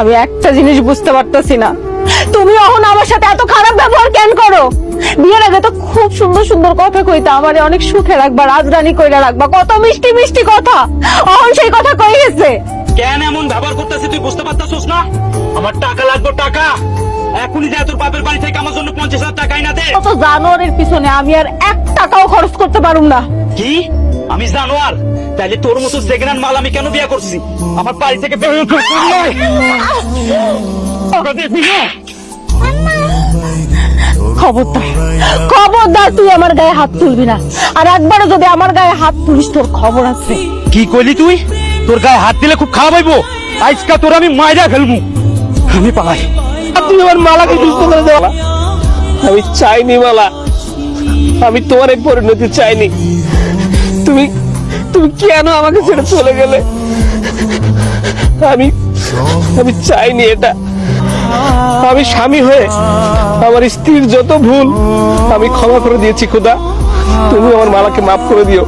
আমি একটা জিনিস বুঝতে পারতাছি না। তুমি এখন আমার সাথে এত খারাপ ব্যবহার কেন করো? বিয়ের আগে তো খুব সুন্দর সুন্দর কথা কইতা আমারে অনেক সুখে রাখবা রাজরানী কইরা রাখবা কত মিষ্টি মিষ্টি কথা। অহন সেই কথা কই গেছে? কেন এমন ব্যবহার করতেছিস তুই বুঝতে পারতাছিস না? আমার টাকা লাগবে টাকা। এখনই যা তোর বাপের বাড়ি থেকে আমার জন্য পঞ্চাশ হাজার টাকা না দে। কত জানোয়ারের পিছনে আমি আর এক টাকাও খরচ করতে পারুম না। কি? আমি জানোয়ার? তাইলে তোর মতো সেকেন্ড মাল আমি কেন বিয়ে করছি? আমার বাড়ি থেকে বের করে দিবি না। টাকা দিবি না। খবরদার খবরদার তুই আমার গায়ে হাত তুলবি না। আর একবারও যদি আমার গায়ে হাত তুলিস তোর খবর আছে। কি কইলি তুই? তোর গায়ে হাত দিলে খুব খারাপ হইব। আজকা তোর আমি মাইরা ফেলব। আমি পালাই। তুই আমার মালাকে সুস্থ করে দেওয়া আমি চাইনি মালা। আমি তোমার এই পরিণতি চাইনি। তুমি তুমি কেন আমাকে ছেড়ে চলে গেলে? আমি আমি চাইনি এটা। আমি স্বামী হয়ে আমার স্ত্রীর যত ভুল আমি ক্ষমা করে দিয়েছি, খুদা। তুমি আমার মালাকে মাফ করে দিও।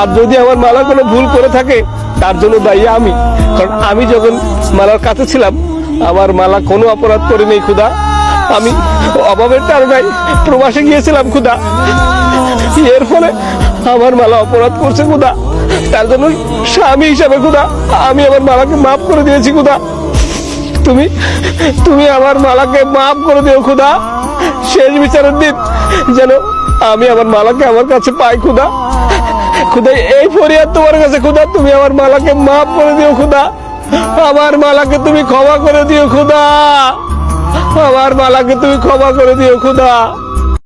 আর যদি আমার মালা কোনো ভুল করে থাকে, তার জন্য দায়ী আমি। কারণ আমি যখন মালার কাছে ছিলাম, আমার মালা কোনো অপরাধ করে নেই খুদা। আমি অভাবের কারণে প্রবাসে গিয়েছিলাম, খুদা। এর ফলে আমার মালা অপরাধ করছে, খুদা। তার জন্য স্বামী হিসাবে, খুদা, আমি আমার মালাকে মাফ করে দিয়েছি, খুদা। তুমি তুমি আমার মালাকে মাফ করে দিও, খুদা। শেষ বিচারের দিন যেন আমি আমার মালাকে আমার কাছে পাই, খুদা। খুদা, এই ফরিয়াদ তোমার কাছে, খুদা। তুমি আমার মালাকে মাফ করে দিও, খুদা। আমার মালাকে তুমি ক্ষমা করে দিও, খুদা। আমার মালাকে তুমি ক্ষমা করে দিও, খুদা।